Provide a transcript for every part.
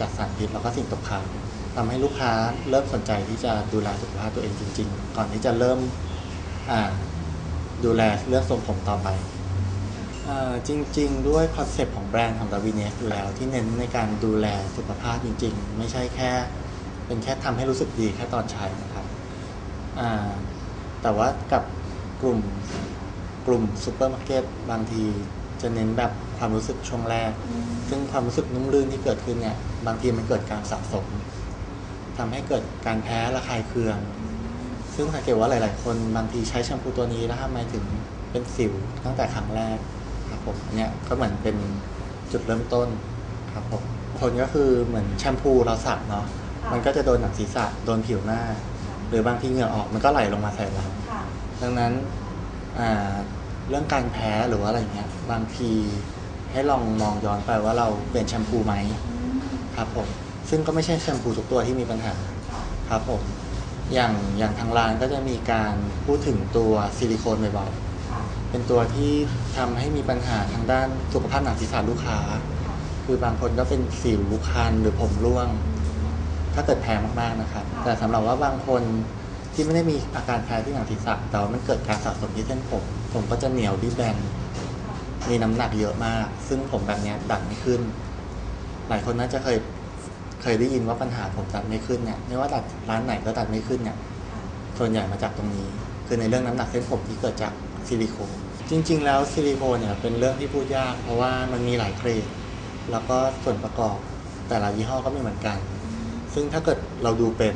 จัดสารพิษแล้วก็สิ่งตกค้างทำให้ลูกค้าเริ่มสนใจที่จะดูแลสุขภาพตัวเองจริง ๆ ก่อนที่จะเริ่มอ่าดูแลเรื่องทรงผมต่อไปอจริง ๆ ด้วยคอนเซปต์ของแบรนด์ของดาวินเนสอยู่แล้วที่เน้นในการดูแลสุขภาพจริง ๆ ไม่ใช่แค่ เป็นแค่ทำให้รู้สึกดีแค่ตอนใช้นะครับแต่ว่ากับกลุ่มกลุ่มซูเปอร์มาร์เก็ตบางที จะเน้นแบบความรู้สึกช่วงแรก ซึ่งความรู้สึกนุ่มลื่นที่เกิดขึ้นเนี่ย บางทีมันเกิดการสะสมทำให้เกิดการแพ้ระคายเคือง ซึ่งสังเกตว่าหลาย ๆ คนบางทีใช้แชมพูตัวนี้แล้วทำไมถึงเป็นสิวตั้งแต่ครั้งแรกครับผมอันเนี้ยก็เหมือนเป็นจุดเริ่มต้นครับผมคนก็คือเหมือนแชมพูเราสระเนาะค่ะมันก็จะโดนหนังศีรษะโดนผิวหน้า หรือบางทีเหงื่อออกมันก็ไหลลงมาใส่เราค่ะดังนั้นอ่า เรื่องการแพ้หรือว่าอะไรเงี้ยบางทีให้ลองมองย้อนไปว่าเราเปลี่ยนแชมพูไหมครับผม ซึ่งก็ไม่ใช่แชมพูทุกตัวที่มีปัญหาครับผม อย่างอย่างทางร้านก็จะมีการพูดถึงตัวซิลิโคนบ่อยๆเป็นตัวที่ทำให้มีปัญหาทางด้านสุขภาพหนังศีรษะลูกค้า คือบางคนก็เป็นสิวคันหรือผมร่วง ถ้าเกิดแพ้มากๆนะครับ แต่สำหรับว่าบางคนที่ไม่ได้มีอาการแพ้ที่หนังศีรษะแต่ว่ามันเกิดการสะสมที่เส้นผม ผมก็จะเหนียวที่แบน มีน้ำหนักเยอะมาก ซึ่งผมแบบเนี้ยดัดไม่ขึ้น หลายคนน่าจะเคยเคยได้ยินว่าปัญหาผมดัดไม่ขึ้นเนี่ยไม่ว่าดัดร้านไหนก็ดัดไม่ขึ้นเนี่ยส่วนใหญ่มาจากตรงนี้ คือในเรื่องน้ำหนักเส้นผมที่เกิดจากซิลิโคนจริง ๆ แล้วซิลิโคนเนี่ยเป็นเรื่องที่พูดยาก เพราะว่ามันมีหลายเกรด แล้วก็ส่วนประกอบแต่ละยี่ห้อก็ไม่เหมือนกัน ซึ่งถ้าเกิดเราดูเป็น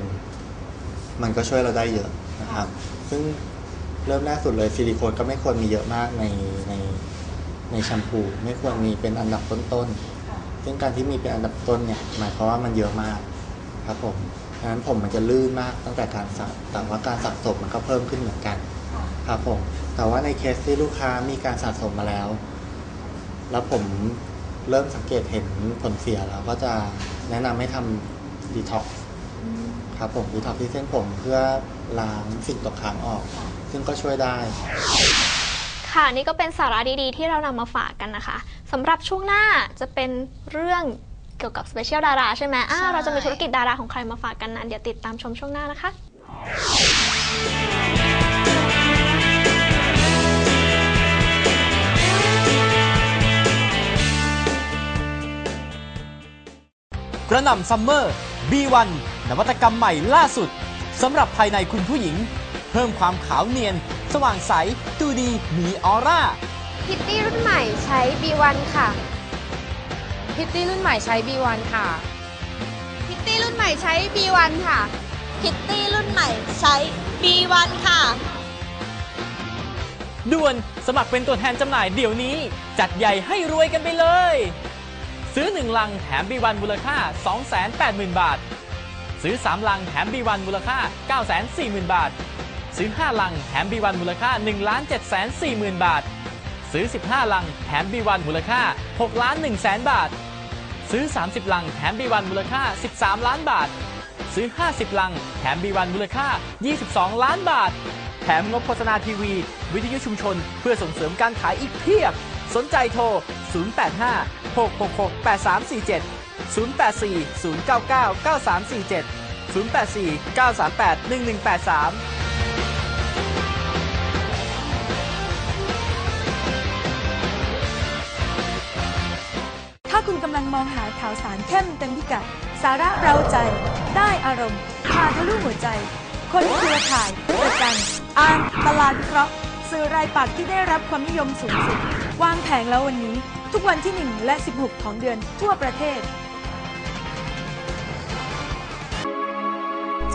มันก็ช่วยเราได้เยอะนะครับ ซึ่ง เริ่มแรกสุดเลยซิลิโคนก็ไม่ควรมีเยอะมากในในในแชมพู ไม่ควรมีเป็นอันดับต้นๆค่ะซึ่งการที่มีเป็นอันดับต้นเนี่ยหมายความว่ามันเยอะมากครับผมดังนั้นผมมันจะลื่นมากตั้งแต่การสระแต่ว่าการสะสมมันก็เพิ่มขึ้นเหมือนกันค่ะครับผม แต่ว่าในเคสที่ลูกค้ามีการสะสมมาแล้ว แล้วผมเริ่มสังเกตเห็นผลเสียแล้วก็จะแนะนำให้ทำดีท็อกครับผมดีท็อกที่เส้นผมเพื่อล้างสิ่งตกค้างออก ซึ่งก็ช่วยได้ ค่ะนี่ก็เป็นสาระดีๆ ที่เรานำมาฝากกันนะคะสำหรับช่วงหน้าจะเป็นเรื่องเกี่ยวกับสเปเชียลดาราใช่ไหมอ่าใช่เราจะมีธุรกิจดาราของใครมาฝากกันนั้นเดี๋ยวติดตามชมช่วงหน้านะคะ กระหน่ำซัมเมอร์ B1 นวัตกรรมใหม่ล่าสุดสำหรับภายในคุณผู้หญิง เพิ่มความขาวเนียน สว่างใส ดูดี มีออร่า พิตตี้รุ่นใหม่ใช้ B1 ค่ะ พิตตี้รุ่นใหม่ใช้ B1 ค่ะ พิตตี้รุ่นใหม่ใช้ B1 ค่ะ พิตตี้รุ่นใหม่ใช้ B1 ค่ะ ด่วนสมัครเป็นตัวแทนจำหน่ายเดี๋ยวนี้ จัดใหญ่ให้รวยกันไปเลย ซื้อ 1 ลังแถม B1 มูลค่า 280,000 บาท ซื้อ 3 ลังแถม B1 มูลค่า 940,000 บาท ซื้อ 5 ลัง แถม B1 มูลค่า 1 740,000 บาท ซื้อ 15 ลัง แถม B1 มูลค่า6ล้าน1แสนบาท ซื้อ 30 ลัง แถม B1 มูลค่า 13 ล้านบาท ซื้อ 50 ลัง แถม B1 มูลค่า 22 ล้านบาท แถมงบโฆษณาทีวี วิทยุชุมชน เพื่อส่งเสริมการขายอีกเพียบ สนใจโทร 085 666 8347 084 099 9347 084 938 1183 มองหาข่าวสารเข้มเต็มพิกัด สาระเราใจ ได้อารมณ์พาทะลุหัวใจ คนเครือข่ายประกันอ่านตลาดวิเคราะห์สื่อรายปักที่ได้รับความนิยมสูงสุด วางแผงแล้ววันนี้ ทุกวันที่ 1 และ 16 ของเดือนทั่วประเทศ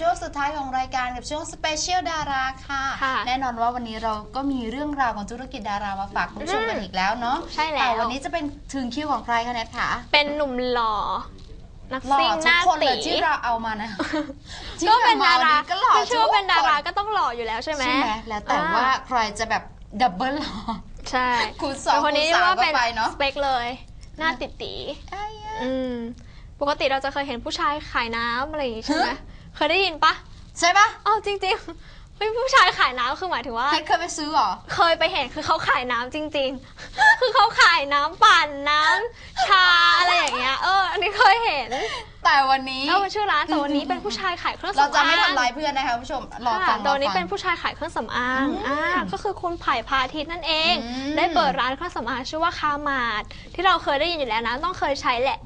ช่วงสุดท้ายของรายการกับช่วงสเปเชียลดาราค่ะ ค่ะแน่นอนว่าวันนี้เราก็มีเรื่องราวของธุรกิจดารามาฝากคุณผู้ชมกันอีกแล้วเนาะใช่แล้วแต่วันนี้จะเป็นถึงคิวของใครคะแนทคะเป็นหนุ่มหล่อ นักหล่อซิ่งหทุกน้าคนตีเลยที่เราเอามานะที่ก็เป็นดาราเมก็หล่อคือชื่อว่าเป็นดาราทุกก็ต้องหล่ออยู่แล้วคใช่ไหม ใช่ไหมแล้วแต่ว่าใครจะแบบดับเบิลหล่อใช่คูณสองแต่คนนี้คูณสามว่าเป็นก็ไปเนอะสเปคเลย หน้าติดตีไอ้ยะอืม ปกติเราจะเคยเห็นผู้ชายขายน้ำอะไรอย่างงี้ใช่ไหมฮะ เคยได้ยินปะใช่ปะอ๋อจริงๆเฮ้ยผู้ชายขายน้ำคือหมายถึงว่าเพชรเคยไปซื้อเหรอ เคยไปเห็นคือเขาขายน้ำจริง ๆ คือเขาขายน้ำปั่นน้ำชาอะไรอย่างเงี้ย เออ อันนี้เคยเห็นแต่วันนี้แล้วมันชื่อร้านแต่วันนี้เป็นผู้ชายขายเครื่องสำเราอางจะไม่ทำลายเพื่อนนะคะคุณผู้ชม รอฟัค่ะงแต่วันนี้รอฟังเป็นผู้ชายขายเครื่องสำอางอ่าก็คือคุณไผ่พาทิตย์นั่นเอง อืม ได้เปิดร้านเครื่องสำอางชื่อว่าคามาดที่เราเคยได้ยินอยู่แล้วนะต้องเคยใช้แหละ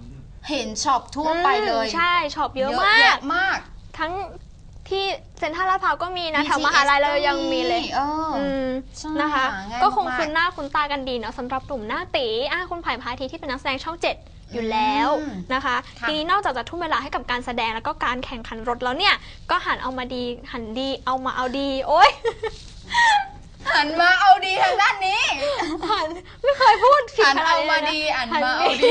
เห็นช็อปทั่วไปเลยอืมใช่ช็อปเยอะมากแยะมาก ทั้งที่เซ็นทรัลลาดพร้าวก็มีนะ BTS แถวมหาลัยเรายังมีเลย เอออ อืมใช่นะคะหาง่ายก็คงมากคุ้นหน้าคุ้นตากันดีเนาะสำหรับหนุ่มหน้าตีอะคุณไผ่พาทิตย์ที่เป็นนักแสดงช่องเจ็ดอยู่แล้วอืมนะคะ ค่ะ ทีนี้นอกจากจะทุ่มเวลาให้กับการแสดงแล้วก็การแข่งขันรถแล้วเนี่ย ก็หันเอามาดีหันดีเอามาเอาดี โอ๊ย หันมาเอาดีทางด้านนี้ หันไม่เคยพูดผิดหันขนาเอาดนี้มาเลยนะดีหันหันมาเอาดี ดี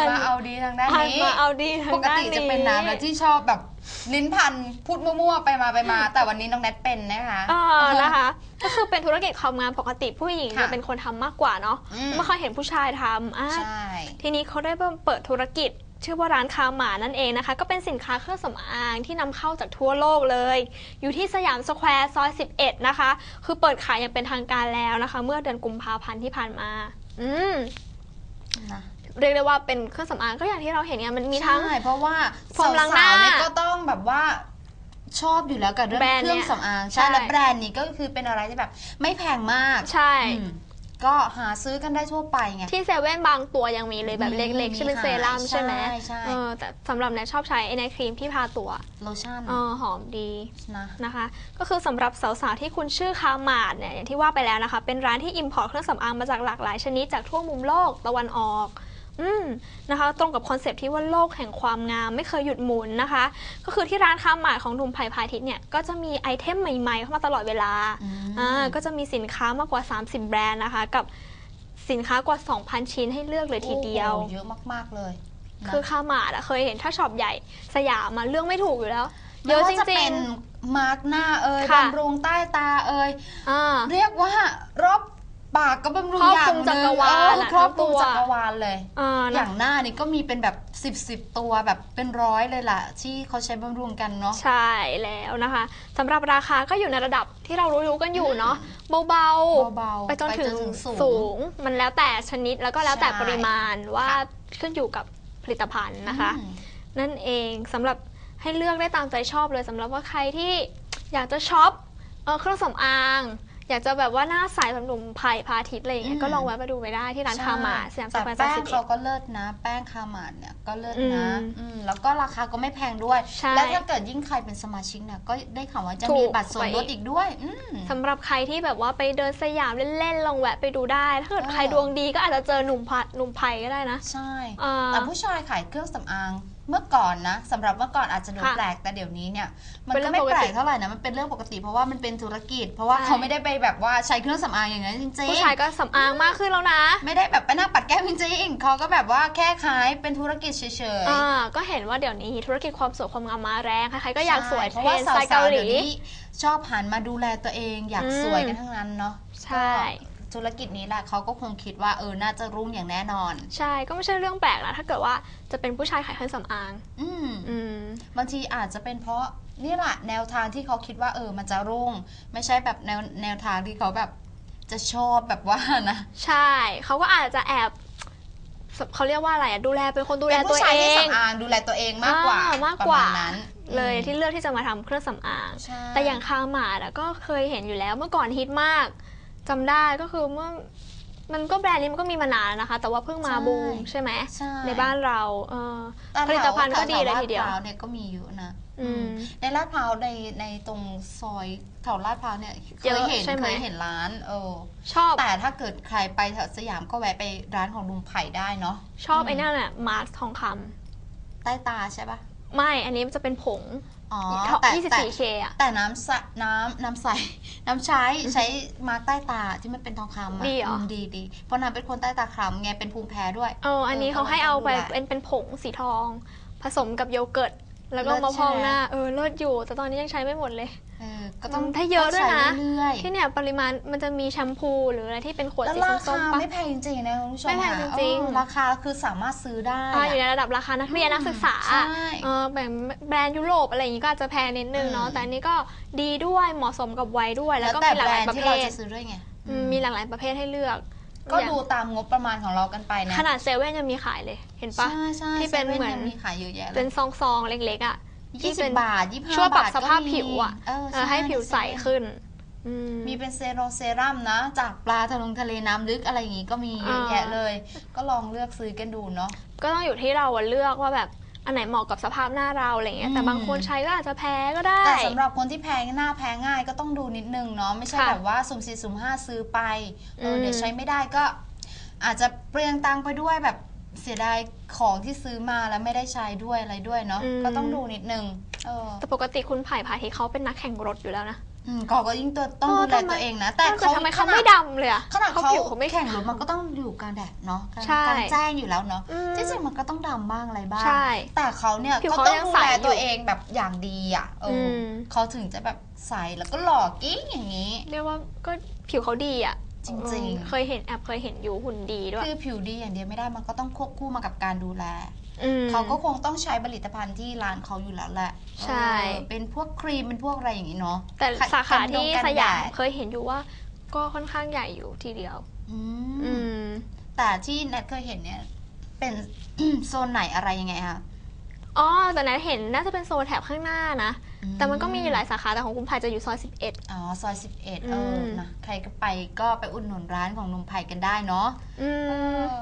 หันมาเอาดีทางด้านหันนี้ มาเอาดีทางปกด้านตินี้ จะเป็นน้ำแล้วที่ชอบแบบลิ้นพันพูดมั่วๆไปมาไปมา แต่วันนี้น้องแนทเป็นนะคะ เออนะคะ ก็คือเป็นธุรกิจความงามปกติผู้หญิงค่ะจะเป็นคนทำมากกว่าเนาะอืม ไม่ค่อยเห็นผู้ชายทำอะใช่ ทีนี้เขาได้เปิดธุรกิจ ชื่อว่าร้านคาหมานั่นเองนะคะ ก็เป็นสินค้าเครื่องสำอางที่นำเข้าจากทั่วโลกเลย อยู่ที่สยามสแควร์ซอย 11 นะคะ คือเปิดขายอย่างเป็นทางการแล้วนะคะ เมื่อเดือนกุมภาพันธ์ที่ผ่านมา อืม นะ เรียกได้ว่าเป็นเครื่องสำอางก็อย่างที่เราเห็นไงมันมีทั้ง ใช่เพราะว่าโฟมล้างหน้าสวๆเนี่ยก็ต้องแบบว่าชอบอยู่แล้วกับเรื่องแบรนด์เคเนี่รื่ยองสำอางใช่ใช่ แล้วแบรนด์นี้ก็คือเป็นอะไรที่แบบ ไม่แพงมากใช่ อืมก็หาซื้อกันได้ทั่วไปไง ที่เซเว่นบางตัวยังมีเลยแบบมีเล็กๆ มีใช่เป็นขายเซรั่มใช่ไหมใช่ใช่ เออแต่สำหรับแนทชอบใช้ไอ้ในครีมที่ทาตัวโลชั่นเออหอมดี นะ นะคะ ก็คือสำหรับสาวๆ ที่คุณชื่อคามาดเนี่ยอย่างที่ว่าไปแล้วนะคะ เป็นร้านที่อิมพอร์ตเครื่องสำอางมาจากหลากหลายชนิดจากทั่วมุมโลกตะวันออก อืมนะคะ ตรงกับคอนเซปต์ที่ว่าโลกแห่งความงามไม่เคยหยุดหมุนนะคะ ก็คือที่ร้านคามาดของหนุ่มไผ่พาทิตย์เนี่ยก็จะมีไอเทมใหม่ๆเข้ามาตลอดเวลาอืมอ่าก็จะมีสินค้ามากกว่า 30 แบรนด์นะคะ กับสินค้ากว่า 2,000 ชิ้นให้เลือกเลยทีเดียว โอ้โหเยอะมาก ๆ เลยนะคือคามาดอะเคยเห็นถ้าช็อปใหญ่สยามมาเรื่องไม่ถูกอยู่แล้ว เยไม่อะว่าจจะริเป็งนมาร์กหน้าเอ่ยค่ะบำรุงใต้ตาเอ่ยๆอ่า เรียกว่ารอบ ปากก็บำรุงครอบอย่าคลุงมหจันึ่กงรวาลเอออะครอบคลุมทั้งตัวจักรวาลเลยอ่าอนะย่างหน้านี่ก็มีเป็นแบบสิบสิบตัวแบบเป็นร้อยเลยล่ะ ที่เขาใช้บำรุงกันเนาะ ใช่แล้วนะคะสำหรับราคาก็อยู่ในระดับที่เรารู้ๆกันอยู่เนาะเบาเบาๆไปจนถึงสูงสูง มันแล้วแต่ชนิดแล้วก็แล้วแต่ใช่ ปริมาณว่าค่ะขึ้นอยู่กับผลิตภัณฑ์นะคะ อืม นั่นเองสำหรับให้เลือกได้ตามใจชอบเลยสำหรับว่าใครที่อยากจะช็อปเอ่อเครื่องสำอาง อยากจะแบบว่าหน้าใสแบบหนุ่มไผ่พาทิตย์อะไรอย่างเงี้ยอืมก็ลองแวะมาดูไปได้ที่ร้านคามาสยามสแต่แควร์ซอแป้ยงสิบเอ็เขาดก็เลิศนะ แป้งคามาดเนี่ยก็เลิศนะอืมอืมแล้วก็ราคาก็ไม่แพงด้วยใช่แล้วถ้าเกิดยิ่งใครเป็นสมาชิกเนี่ยก็ได้ข่าวว่าจะถูมีกบัตรส่วนลดไปอีกอีกด้วยอืมสำหรับใครที่แบบว่าไปเดินสยามเล่นๆลองแวะไปดูได้ ถ้าเกิดเออใครดวงดีก็อาจจะเจอหนุ่มพัดหนุ่มไผ่ก็ได้นะ ใช่อ่าแต่ผู้ชายขายเครื่องสำอาง เมื่อก่อนนะสำหรับเมื่อก่อนอาจจะดูค่ะแปลกแต่เดี๋ยวนี้เนี่ย มันเป็นเรื่ก็องไม่ปกแปลติกเท่าไหร่นะมันเป็นเรื่องปกติเพราะว่ามันเป็นธุรกิจ เพราะว่าใช่ เขาไม่ได้ไปแบบว่าใช้เครื่องสำอางอย่างนั้นจริงๆ ผู้ชายก็สำอางมากขึ้นแล้วนะไม่ได้แบบไปนั่งปัดแก้มจริงๆเขาก็แบบว่าแค่ขายเป็นธุรกิจเฉยๆอ่าก็เห็นว่าเดี๋ยวนี้ธุรกิจความสวยความงามมาแรงใครๆก็อยากสวยเพเทราะรว่านด์สไตล์สาเกาวๆหลีเดี๋ยวนี้ชอบหันมาดูแลตัวเองอยากอืม สวยกันทั้งนั้นเนาะใช่ ก็ ธุรกิจนี้แหละเขาก็คงคิดว่าเออน่าจะรุ่งอย่างแน่นอน ใช่ก็ไม่ใช่เรื่องแปลกนะถ้าเกิดว่าจะเป็นผู้ชายขายเครื่องสำอาง อืมอืม บางทีอาจจะเป็นเพราะนี่แหละแนวทางที่เขาคิดว่าเออมันจะรุ่ง ไม่ใช่แบบแนวแนวทางที่เขาแบบจะชอบแบบว่านะใช่ เขาก็อาจจะแอบเขาเรียกว่าอะไรอะดูแลเป็นคนดูแลเป็นตัวผู้ชายเอที่ง สำอางดูแลตัวเองมากกว่าอ่มากประกว่ามาณนั้น เลยอืมที่เลือกที่จะมาทำเครื่องสำอาง ใช่ แต่อย่างคาหมาดอะก็เคยเห็นอยู่แล้วเมื่อก่อนฮิตมาก จำได้ก็คือเมื่อมันก็แบรนด์นี้มันก็มีมานานแล้วนะคะ แต่ว่าเพิ่งมาบูมใช่ไหมใช่ในบ้านเราเออแต่ผลิตภัณฑ์ก็ดีเลยแถวทีเดียวลาดพร้าวเนี่ยก็มีอยู่นะอืม ในลาดพร้าวในในตรงซอยแถวลาดพร้าวเนี่ยเคเยอะยเห็นใช่ไหม เคยเห็นร้านเออชอบแต่ถ้าเกิดใครไปแถวสยามก็แวะไปร้านของลุงไผ่ได้เนาะชอบอืมไอ้นั่นแหละมาร์คทองคำแต่ต้ตาใช่ปะ ไม่อันนี้มันจะเป็นผงอ๋อแต่แต่ 24K อะ แต่น้ำใสน้ำน้ำใส น้ำใช้ใช้มาร์กใต้ตาที่มันเป็นทองคำอะดีเหรอมดีดีเพราะน้ำเป็นคนใต้ตาคล้ำไงเป็นภูมิแพ้ด้วย เอออันนี้เขาให้เอาไปต้องดูแลเป็นเป็นผงสีทอง ผสมกับโยเกิร์ต แล้วก็เลิศมาพองใช่ไหม หน้า เออเลิศอยู่ แต่ตอนนี้ยังใช้ไม่หมดเลยเออ ก็ต้องถ้าเยอะด้วยนะใช้เรื่อยๆที่เนี่ยปริมาณมันจะมีแชมพูหรืออะไรที่เป็นขวดแล้วสีราส้คามๆปะ ไม่แพงจริงๆนะคุณผู้ชมไม่แพงค่ะจริงๆ เออราคาคือสามารถซื้อได้ อ่าอยู่ในอะระดับราคานักเรียนอืมนักศึกษาใช่เออแบบแบรนด์ยุโรปอะไรอย่างนี้ก็อาจจะแพงนิดนึงเนาะอืม แต่อันนี้ก็ดีด้วยเหมาะสมกับวัยด้วย แล้วก็แต่มีหลากแบหรลายนด์ประที่เภเราทจะซื้อด้วยไงอืมมีหลากหลายประเภทให้เลือกก็อย่างดูตามงบประมาณของเรากันไปนะขนาดเซเว่นยังมีขายเลยเห็นปะ ใช่ใช่ที่เป็นซว่เหมือนยังมีขายเยอะแยะเลเป็ยนซองๆเล็กๆอะ ยี่ที่สิเป็บนบาทยี่ห้าช่วยปรับบาทสภาพก็มีผิวอะเออเออช่ให้ผิวใสขึ้นอืมมีเป็นเซรั่มเซรั่มนะ จากปลาทะลงทะเลน้ำลึกอะไรอย่างงี้ก็มีเยอะอ่าแยะเลย ก็ลองเลือกซื้อกันดูเนาะก็ต้องอยู่ที่เราอะเลือกว่าแบบอันไหนเหมาะกับสภาพหน้าเราอะไรเงี้ยแต่อืมบางคนใช้ก็อาจจะแพ้ก็ได้ แต่สำหรับคนที่แพ้หน้าแพ้ง่ายก็ต้องดูนิดนึงเนาะไม่ใช่ค่ะแบบว่าสุ่มสี่สุ่มห้าซื้อไปเอออมเดี๋ยวใช้ไม่ได้ก็อาจจะเปลืองตังค์ไปด้วยแบบ เสียดายของที่ซื้อมาแล้วไม่ได้ใช้ด้วยอะไรด้วยเนาะก็ต้องดูนิดนึงเออแต่ปกติคุณไผ่พาทิตย์เขาเป็นนักแข่งรถอยู่แล้วนะอืมก็ก็ยิ่งตัวต้องเออดูแลทำไมตัวเองนะ แต่แต่ทำไมเขาไม่ดำเลยอะขนาดเขาผิวเขาไม่แข่งรถมันก็ต้องอยู่กลางแดดเนาะกลางใช่ กลางแจ้งอยู่แล้วเนาะอืม ที่จริงมันก็ต้องดำบ้างอะไรบ้าง ใช่แต่เขาเนี่ยผิวก็เขาต้องยังดูใสแลอยู่ตัวเองแบบอย่างดีอะเอออม เขาถึงจะแบบใสแล้วก็หล่อกิ้งอย่างนี้ เรียกว่าก็ผิวเขาดีอะ จริงๆเออเคยเห็นแอบเคยเห็นอยู่หุ่นดีด้วย คือผิวดีอย่างเดียวไม่ได้มันก็ต้องควบคู่มากับการดูแลอืมเขาก็คงต้องใช้ผลิตภัณฑ์ที่ร้านเขาอยู่แล้วแหละ ใช่เออเป็นพวกครีมเป็นพวกอะไรอย่างนี้เนาะ แต่ขัดสาขากันดงที่กันสยามแดดเคยเห็นอยู่ว่า ก็ค่อนข้างใหญ่อยู่ทีเดียว อือืมมแต่ที่แนทเคยเห็นเนี่ย เป็นโซนไหนอะไรยังไงคะ อ๋อแต่นั้นเห็นน่าจะเป็นโซนแถบข้างหน้านะอืม แต่มันก็มีหลายสาขาแต่ของคุณไผ่จะอยู่ซอย 11 อ๋อซอย 11 เออือม นะใครก็ไปก็ไปอุดหนุนร้านของหนุ่มไผ่กันได้เนาะอืเอมอ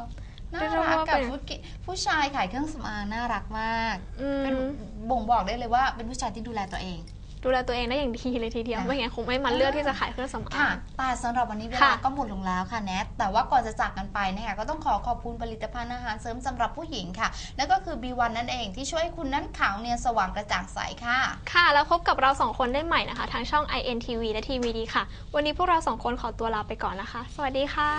น่าเรียกได้รักว่ากับเป็นผู้กิผู้ชายขายเครื่องสำอางน่ารักมาก อืม เป็นบ่งบอกได้เลยว่าเป็นผู้ชายที่ดูแลตัวเอง ดูแลตัวเองได้อย่างดีเลยทีเดียวค่ะไม่งั้นคงไม่มาเลือกที่จะขายเครื่องสำอาค่ะง แต่สำหรับวันนี้เวลาค่ะก็หมดลงแล้วค่ะแนทแต่ว่าก่อนจะจากกันไปนะคะก็ต้องขอขอบคุณผลิตภัณฑ์อาหารเสริมสำหรับผู้หญิงค่ะนั่นก็คือ B1 นั่นเองที่ช่วยให้คุณนั้นขาวเนียนสว่างกระจ่างใสค่ะ ค่ะ แล้วพบกับเราสองคนได้ใหม่นะคะ ทางช่อง INTV และ TVD ค่ะ วันนี้พวกเราสองคนขอตัวลาไปก่อนนะคะ สวัสดีค่ะ